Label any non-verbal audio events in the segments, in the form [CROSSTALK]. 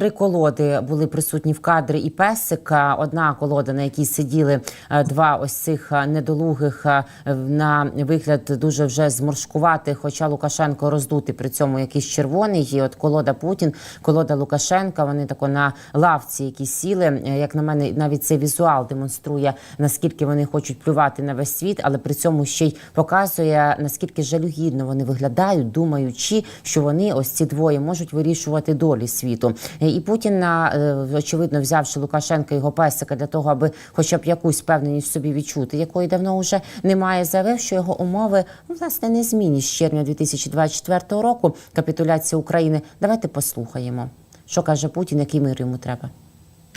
три колоди були присутні в кадрі і песик. Одна колода, на якій сиділи е, два ось цих е, недолугих е, на вигляд дуже вже зморшкувати, хоча Лукашенко роздутий при цьому якийсь червоний. І от колода Путін, колода Лукашенка. Вони тако на лавці, які сіли. Як на мене, навіть цей візуал демонструє наскільки вони хочуть плювати на весь світ, але при цьому ще й показує наскільки жалюгідно вони виглядають, думаючи, що вони ось ці двоє можуть вирішувати долі світу. Е, І Путін, на, е, очевидно, взявши Лукашенка і його песика для того, аби хоча б якусь впевненість в собі відчути, якої давно вже немає, заявив, що його умови ну, власне не змінні з червня 2024 року. Капітуляція України. Давайте послухаємо, що каже Путін, який мир йому треба.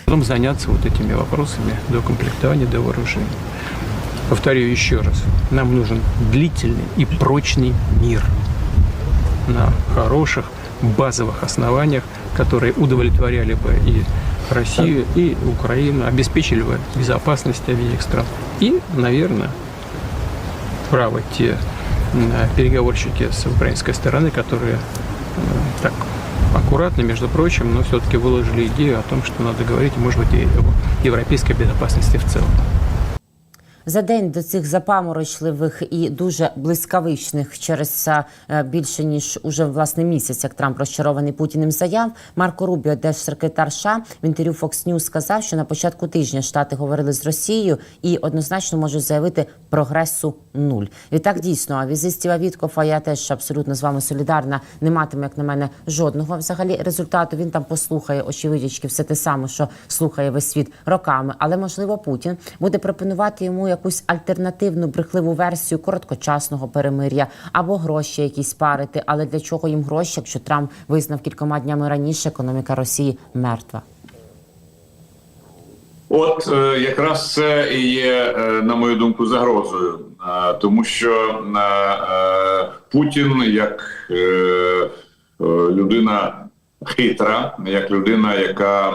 Потом заняться вот этими вопросами до комплектования, до вооружения. Повторю еще раз, нам нужен длительный и прочный мир на хороших базовых основаниях, которые удовлетворяли бы и Россию, и Украину, обеспечили бы безопасность обеих стран. И, наверное, правы те переговорщики с украинской стороны, которые э, так аккуратно, между прочим, но все-таки выложили идею о том, что надо говорить, может быть, и о европейской безопасности в целом. За день до цих запаморочливих і дуже блискавичних через е, більше ніж уже власне місяць, як Трамп розчарований Путіним заяв. Марко Рубіо, держсекретар США, в інтерв'ю Fox News сказав, що на початку тижня штати говорили з Росією і однозначно можуть заявити прогресу нуль. І так дійсно, а візит Стіва Віткофа, я теж абсолютно з вами солідарна, не матиме, як на мене, жодного взагалі результату. Він там послухає очевидячки все те саме, що слухає весь світ роками. Але можливо, Путін буде пропонувати йому якусь альтернативну брехливу версію короткочасного перемир'я або гроші якісь парити. Але для чого їм гроші, якщо Трамп визнав кількома днями раніше, економіка Росії мертва? От е, якраз це і є, е, на мою думку, загрозою, Е, тому що Путін як людина хитра, як людина, яка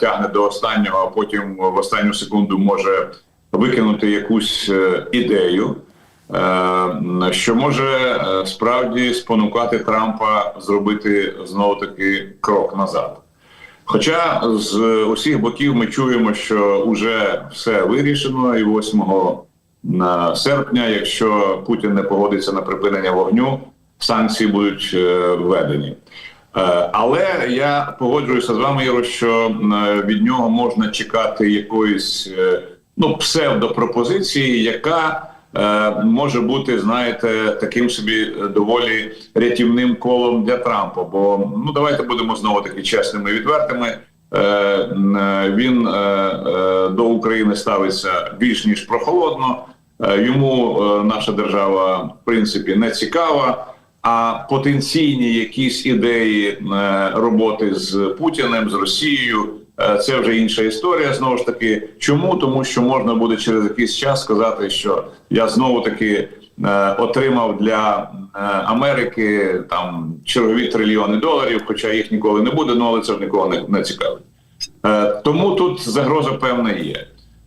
тягне до останнього, а потім в останню секунду може викинути якусь е, ідею. е, Що може е, справді спонукати Трампа зробити знову таки крок назад. Хоча з усіх боків ми чуємо, що вже все вирішено, і 8 серпня, якщо Путін не погодиться на припинення вогню, санкції будуть введені. Але я погоджуюся з вами, Іро, що від нього можна чекати якоїсь ну псевдопропозиції, яка е, може бути, знаєте, таким собі доволі рятівним колом для Трампа. Бо ну давайте будемо знову таки чесними і відвертими. Е, Він е, е, до України ставиться більш ніж прохолодно. Е, Йому е, наша держава в принципі не цікава. А потенційні якісь ідеї роботи з Путіним, з Росією, це вже інша історія. Знову ж таки, чому тому, що можна буде через якийсь час сказати, що я знову таки е, отримав для е, Америки там чергові трильйони доларів, хоча їх ніколи не буде, ну але це ж нікого не, не цікавить. Е, Тому тут загроза певна є.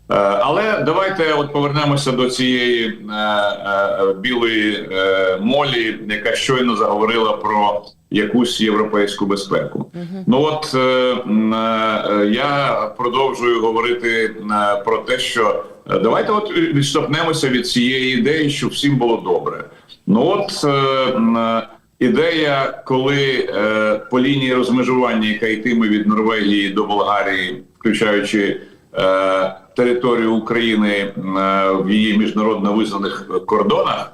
Е, Але давайте от повернемося до цієї е, е, білої е, молі, яка щойно заговорила про якусь європейську безпеку. Ну от е, е, я продовжую говорити про те, що давайте от відштовхнемося від цієї ідеї, щоб всім було добре. Ну от е, ідея, коли е, по лінії розмежування, яка йтиме від Норвегії до Болгарії, включаючи е, територію України е, в її міжнародно визнаних кордонах.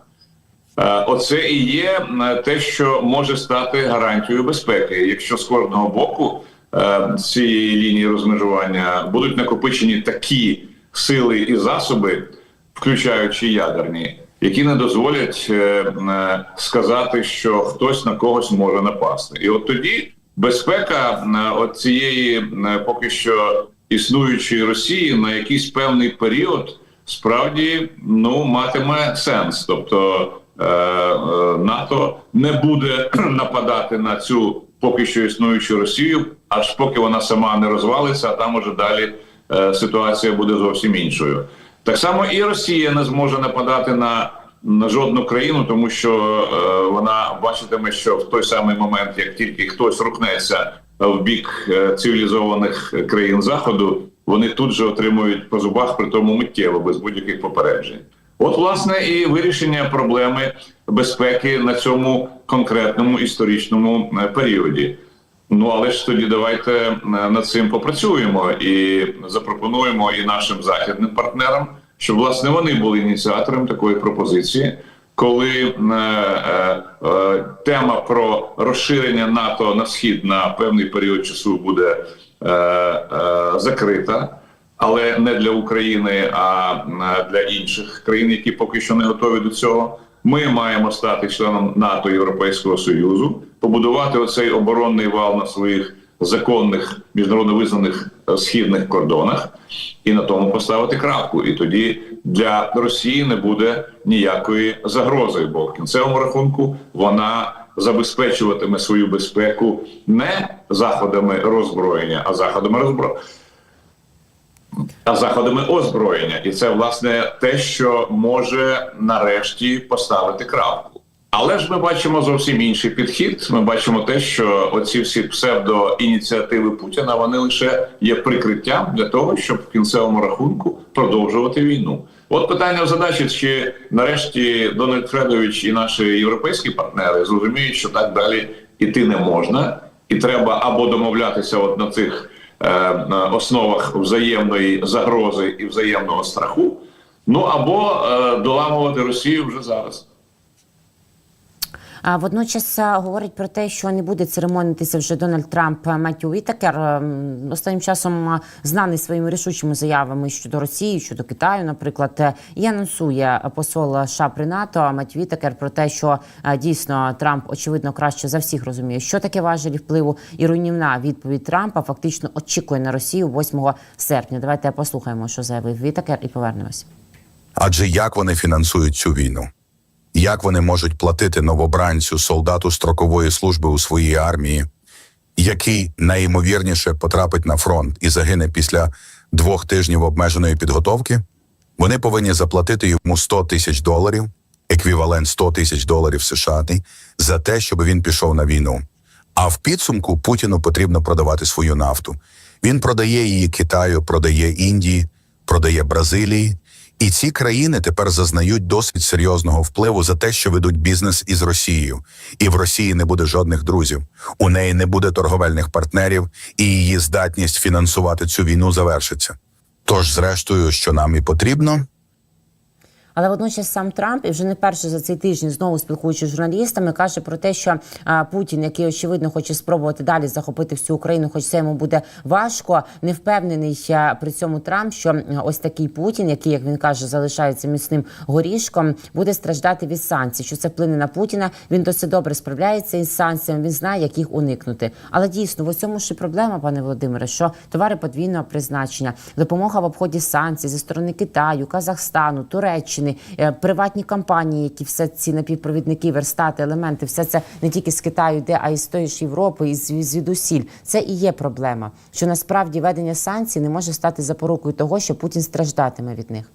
Е, Оце і є е, те, що може стати гарантією безпеки. Якщо з кожного боку цієї лінії розмежування будуть накопичені такі сили і засоби, включаючи ядерні, які не дозволять сказати, що хтось на когось може напасти, і от тоді безпека от цієї поки що існуючої Росії на якийсь певний період справді ну матиме сенс, тобто е, е, НАТО не буде [CLEARS THROAT] нападати на цю поки що існуючу Росію, аж поки вона сама не розвалиться, а там уже далі е, ситуація буде зовсім іншою. Так само і Росія не зможе нападати на, на жодну країну, тому що е, вона бачитиме, що в той самий момент, як тільки хтось рухнеться в бік е, цивілізованих країн заходу, вони тут же отримують по зубах, при тому миттєво, без будь-яких попереджень. От, власне, і вирішення проблеми безпеки на цьому конкретному історичному е, періоді. Ну але ж тоді давайте е, над цим попрацюємо і запропонуємо і нашим західним партнерам, щоб власне вони були ініціатором такої пропозиції, коли е, е, тема про розширення НАТО на схід на певний період часу буде е, е, закрита. Але не для України, а е, для інших країн, які поки що не готові до цього. Ми маємо стати членом НАТО Європейського Союзу, побудувати оцей оборонний вал на своїх законних міжнародно визнаних східних кордонах і на тому поставити крапку. І тоді для Росії не буде ніякої загрози, бо в кінцевому рахунку вона забезпечуватиме свою безпеку не заходами роззброєння, а заходами роззброєння. А заходами озброєння, і це власне те, що може нарешті поставити крапку. Але ж ми бачимо зовсім інший підхід. Ми бачимо те, що оці всі псевдоініціативи Путіна вони лише є прикриттям для того, щоб в кінцевому рахунку продовжувати війну. От питання в задачі, чи нарешті Дональд Фредович і наші європейські партнери зрозуміють, що так далі іти не можна, і треба або домовлятися от на цих е, основах взаємної загрози і взаємного страху, ну або е, доламувати Росію вже зараз. А водночас говорить про те, що не буде церемонитися вже Дональд Трамп а, Меттю Вітакер. Ем, Останнім часом знаний своїми рішучими заявами щодо Росії, щодо Китаю, наприклад, е, і анонсує посол США при НАТО Меттю Вітакер про те, що дійсно Трамп очевидно краще за всіх розуміє, що таке важелі впливу, і руйнівна відповідь Трампа фактично очікує на Росію 8 серпня. Давайте послухаємо, що заявив Вітакер, і повернемось. Адже як вони фінансують цю війну? Як вони можуть платити новобранцю, солдату строкової служби у своїй армії, який найімовірніше потрапить на фронт і загине після двох тижнів обмеженої підготовки? Вони повинні заплатити йому 100 тисяч доларів, еквівалент 100 тисяч доларів США, за те, щоб він пішов на війну. А в підсумку Путіну потрібно продавати свою нафту. Він продає її Китаю, продає Індії, продає Бразилії. І ці країни тепер зазнають досить серйозного впливу за те, що ведуть бізнес із Росією. І в Росії не буде жодних друзів. У неї не буде торговельних партнерів, і її здатність фінансувати цю війну завершиться. Тож, зрештою, що нам і потрібно, Але водночас сам Трамп і вже не перше за цей тиждень знову спілкуючись з журналістами, каже про те, що Путін, який очевидно хоче спробувати далі захопити всю Україну, хоч це йому буде важко, не впевнений при цьому Трамп, що ось такий Путін, який, як він каже, залишається міцним горішком, буде страждати від санкцій. Що це вплине на Путіна? Він досить добре справляється із санкціями. Він знає, як їх уникнути. Але дійсно в усьому ж і проблема, пане Володимире, що товари подвійного призначення, допомога в обході санкцій зі сторони Китаю, Казахстану, Туреччини, е, приватні компанії, які все ці напівпровідники, верстати, елементи, все це не тільки з Китаю йде, а й з тої ж Європи, і звідусіль. Це і є проблема. Що насправді ведення санкцій не може стати запорукою того, що Путін страждатиме від них.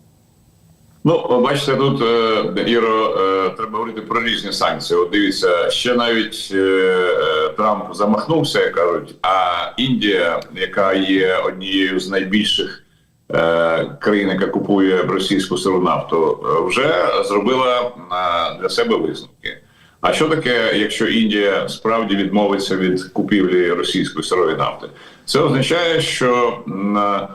Ну, бачите, тут е, Іро, е, треба говорити про різні санкції. От дивіться, ще навіть е, Трамп замахнувся, як кажуть. А Індія, яка є однією з найбільших країн, яка купує російську сиру нафту, е, вже зробила е, для себе висновки. А що таке, якщо Індія справді відмовиться від купівлі російської сирої нафти? Це означає, що е,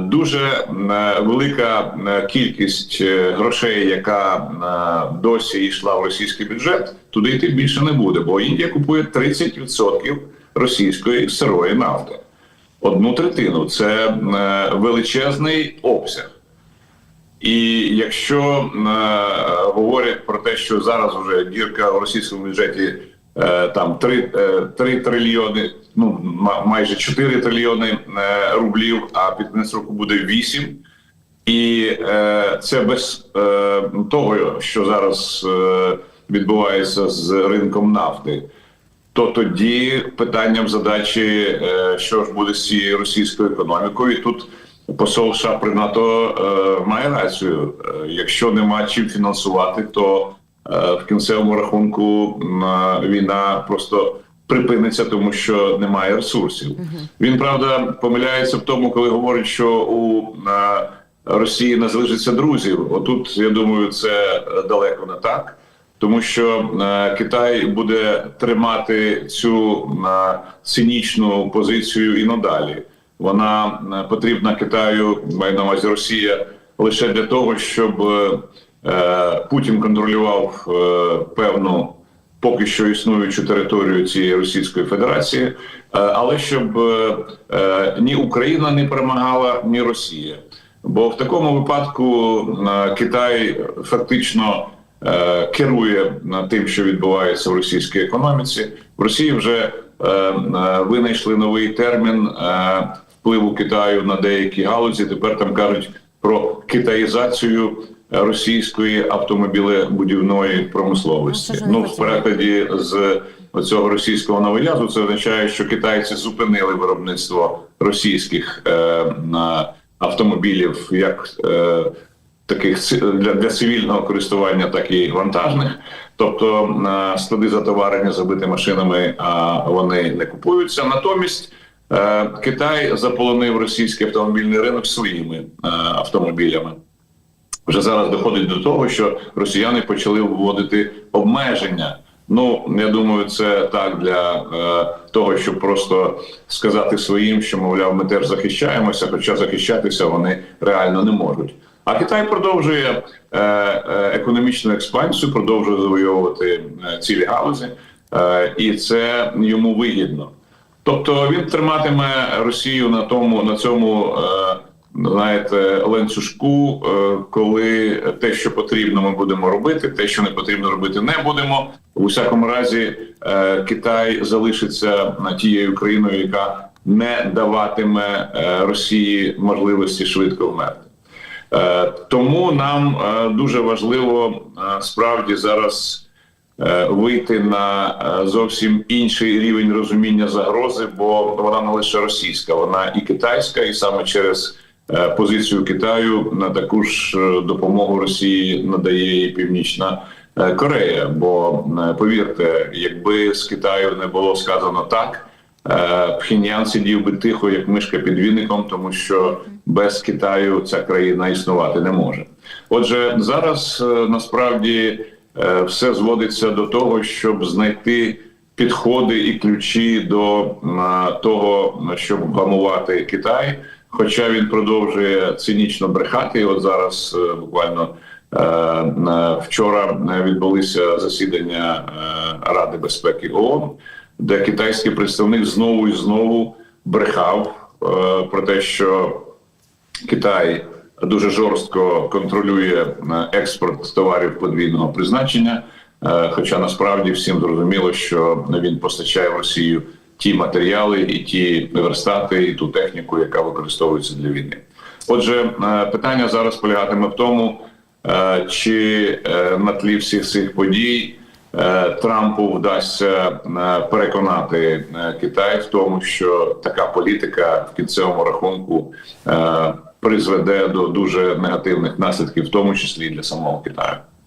Дуже е, велика е, кількість е, грошей, яка е, досі йшла в російський бюджет, туди йти більше не буде, бо Індія купує 30% російської сирої нафти. Одну третину це е, величезний обсяг. І якщо е, говорять про те, що зараз вже дірка в російському бюджеті е, там 3, е, 3 трильйони, ну ма- майже 4 трильйони е, рублів, а під кінець року буде 8. І е, це без е, того, що зараз е, відбувається з ринком нафти. То тоді питання в задачі, е, що ж буде з цією російською економікою. І тут посол США при НАТО е, має рацію. Е, Якщо нема чим фінансувати, то в кінцевому рахунку війна просто припиниться, тому що немає ресурсів. Він правда помиляється в тому, коли говорить, що у Росії не залишиться друзів. Отут я думаю, це далеко не так. Тому що е, Китай буде тримати цю е, цинічну позицію і надалі. Вона е, потрібна Китаю, маю на увазі Росія, лише для того, щоб Путін контролював певну поки що існуючу територію цієї Російської Федерації, але щоб ні Україна не перемагала, ні Росія. Бо в такому випадку Китай фактично керує над тим, що відбувається в російській економіці. В Росії вже е, е, винайшли новий термін е, впливу Китаю на деякі галузі. Тепер там кажуть про китаїзацію російської автомобілебудівної промисловості. Ну, Ну, в перекладі з цього російського новоязу це означає, що китайці зупинили виробництво російських е, автомобілів як е, таких для, для цивільного користування, так і вантажних. Тобто е, склади затоварені забити машинами, а вони не купуються. Натомість е, Китай заполонив російський автомобільний ринок своїми е, автомобілями. Вже зараз доходить до того, що росіяни почали вводити обмеження. Ну я думаю, це так для е, того, щоб просто сказати своїм, що мовляв, ми теж захищаємося, хоча захищатися вони реально не можуть. А Китай продовжує е, е, економічну експансію, продовжує завойовувати е, цілі галузі, і це йому вигідно. Тобто він триматиме Росію на тому на цьому. Знаєте, ланцюжку, коли те, що потрібно, ми будемо робити, те, що не потрібно робити, не будемо. У всякому разі, Китай залишиться тією країною, яка не даватиме Росії можливості швидко вмерти. Е, Тому нам е, дуже важливо е, справді зараз вийти на зовсім інший рівень розуміння загрози, бо вона не лише російська, вона і китайська, і саме через позицію Китаю на таку ж допомогу Росії надає і Північна Корея. Бо повірте, якби з Китаю не було сказано так. Е, Пхеньян сидів би тихо, як мишка під віником, тому що без Китаю ця країна існувати не може. Отже, зараз е, насправді е, все зводиться до того, щоб знайти підходи і ключі до того, щоб гамувати Китай. Хоча він продовжує цинічно брехати. І От зараз буквально вчора відбулися засідання Ради безпеки ООН, де китайський представник знову і знову брехав е, про те, що Китай дуже жорстко контролює е, експорт товарів подвійного призначення. Е, Хоча насправді всім зрозуміло, що він постачає в Росію ті матеріали, і ті верстати, і ту техніку, яка використовується для війни. Отже, е, питання зараз полягатиме в тому, е, чи е, на тлі всіх цих подій Трампу вдасться е, переконати е, Китай в тому, що така політика в кінцевому рахунку е, призведе до дуже негативних наслідків, в тому числі і для самого Китаю.